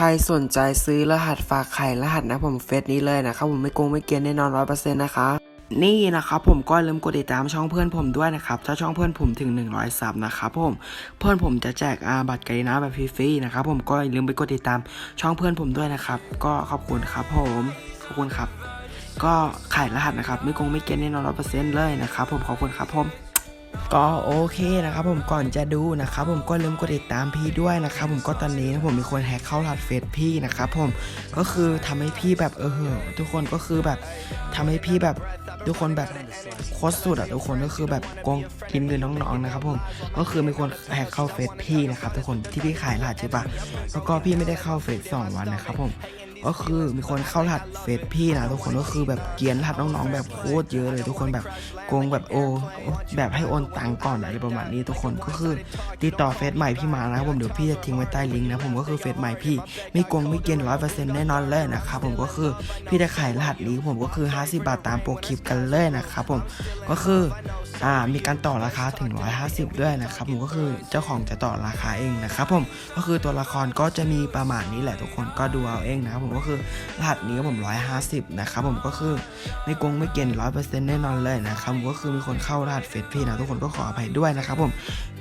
ใครสนใจซื้อรหัสฝากไข่รหัสนะผมเฟซนี้เลยนะครับผมไม่โกงไม่เกียนแน่นอนร้อยเปอร์เซ็นต์นะครับนี่นะครับผมก็ลืมกดติดตามช่องเพื่อนผมด้วยนะครับถ้าช่องเพื่อนผมถึง 100ซับนะครับผมเพื่อนผมจะแจกอาบัตรไกนะแบบฟรีๆนะครับผมก็อย่าลืมไปกดติดตามช่องเพื่อนผมด้วยนะครับ ก็ขอบคุณครับผมขอบคุณครับ ก็ขายรหัสนะครับ ไม่โกงไม่เกียนแน่นอนร้อยเปอร์เซ็นต์เลยนะครับผมขอบคุณครับผม ก็โอเคนะครับผมก่อนจะดูนะครับผมก็ลืมกดติดตามพี่ด้วยนะครับผมก็ตอนนี้นะผมมีคนแฮกเข้ารหัสเฟซพี่นะครับผมก็คือทำให้พี่แบบเออทุกคนก็คือแบบทำให้พี่แบบทุกคนแบบโคตรสุดอะทุกคนก็คือแบบโกงกินเงินน้องๆนะครับผมก็คือมีคนแฮกเข้าเฟซพี่นะครับทุกคนที่พี่ขายรหัสใช่ปะแล้วก็พี่ไม่ได้เข้าเฟซสองวันนะครับผม ก็คือมีคนเข้ารหัสเฟซพี่นะทุกคนก็คือแบบเกียนรหัสน้องๆแบบโคตรเยอะเลยทุกคนแบบโกงแบบโอแบบให้โอนตังก่อนอะไรประมาณนี้ทุกคนก็คือติดต่อเฟซใหม่พี่มานะผมเดี๋ยวพี่จะทิ้งไว้ใต้ลิงก์นะผมก็คือเฟซใหม่พี่ไม่โกงไม่เกียนร้อยเปอร์เซ็นต์แน่นอนเลยนะครับผมก็คือพี่จะขายรหัสนี้ผมก็คือ 50 บาทตามโปรคลิปกันเลยนะครับผมก็คืออ่ามีการต่อราคาถึง 150 ด้วยนะครับผมก็คือเจ้าของจะต่อราคาเองนะครับผมก็คือตัวละครก็จะมีประมาณนี้แหละทุกคนก็ดูเอาเองนะครับผมก็คือรหัสนี้ผม 150 นะครับผมก็คือไม่โกงไม่เกิน100%แน่นอนเลยนะครับผมก็คือมีคนเข้ารหัสเฟซพี่นะทุกคนก็ขออภัยด้วยนะครับผม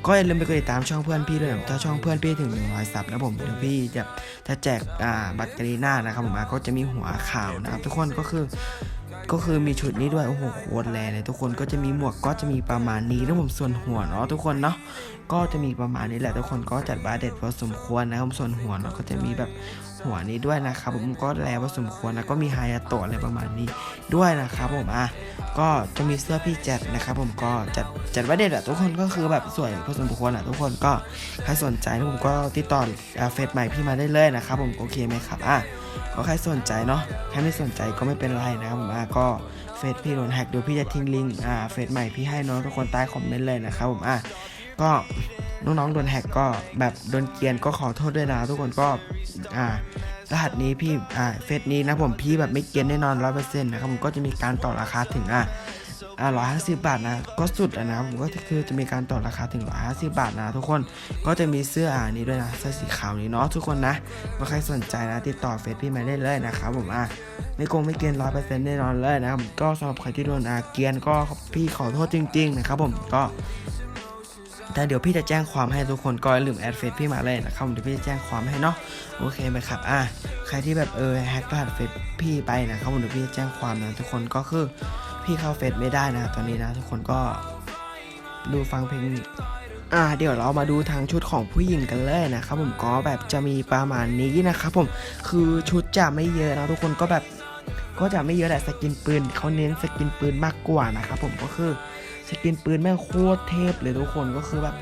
ก็อย่าลืมไปกดติดตามช่องเพื่อนพี่ด้วยนะถ้าช่องเพื่อนพี่ถึง100ซับนะผมเดี๋ยวพี่จะจะแจกบัตรกรีน่านะครับผมก็จะมีหัวข่าวนะครับทุกคนก็คือก็คือมีชุดนี้ด้วยโอ้โหโคตรแรงเลยทุกคนก็จะมีหมวกก็จะมีประมาณนี้แล้วผมส่วนหัวเนาะทุกคนเนาะก็จะมีประมาณนี้แหละทุกคนก็จัดบาเด็ดพอสมควรนะครับส่วนหัวเนาะก็จะมีแบบหัวนี้ด้วยนะครับผมก็แลพอสมควรนะก็มีไฮยาโตะอะไรประมาณนี้ด้วยนะครับผมอะก็จะมีเสื้อพี่แจ็ดนะครับผมก็จัดจัดบาเด็ดอะทุกคนก็คือแบบสวยพอสมควรอะทุกคนก็ใครสนใจนะผมก็ติดต่อเฟซใหม่พี่มาได้เลยนะครับผมโอเคไหมครับอะก็ใครสนใจเนาะใครไม่สนใจก็ไม่เป็นไรนะครับผมอะก็เฟซพี่โดนแฮกเดี๋ยวพี่จะทิ้งลิงก์อ่าเฟซใหม่พี่ให้น้องทุกคนใต้คอมเมนต์เลยนะครับผมอะ ก็น้องๆโดนแฮกก็แบบโดนเกียนก็ขอโทษด้วยนะทุกคนก็อ่ารหัสนี้พี่อ่าเฟซนี้นะผมพี่แบบไม่เกียนแน่นอนร้อยเปอร์เซ็นต์นะครับผมก็จะมีการต่อราคาถึงอะอ่าร้อยห้าสิบบาทนะก็สุดอะนะผมก็คือจะมีการต่อราคาถึงร้อยห้าสิบบาทนะทุกคนก็จะมีเสื้ออ่านี้ด้วยนะเสื้อสีขาวนี้เนาะทุกคนนะถ้าใครสนใจนะติดต่อเฟซพี่มาได้เลยนะครับผมอะไม่โกงไม่เกินร้อยเปอร์เซ็นต์แน่นอนเลยนะครับก็สำหรับใครที่โดนอาเกียนก็พี่ขอโทษจริง ๆ นะครับผมก็ แต่เดี๋ยวพี่จะแจ้งความให้ทุกคนก็อย่าลืมแอดเฟซพี่มาเลยนะครับผมเดี๋ยวพี่จะแจ้งความให้เนาะโอเคไหมครับอะใครที่แบบเออแฮกรหัสเฟซพี่ไปนะครับผมเดี๋ยวพี่จะแจ้งความนะทุกคนก็คือพี่เข้าเฟซไม่ได้นะตอนนี้นะ ทุกคนก็ดูฟังเพลงอ่าเดี๋ยวเรามาดูทางชุดของผู้หญิงกันเลยนะครับผมก็แบบจะมีประมาณนี้นะครับผมคือชุดจะไม่เยอะนะทุกคนก็แบบ ก็จะไม่เยอะแหละสกินปืนเขาเน้นสกินปืนมากกว่านะครับผมก็คือสกินปืนแม่งโคตรเทพเลยทุกคนก็คือแบบ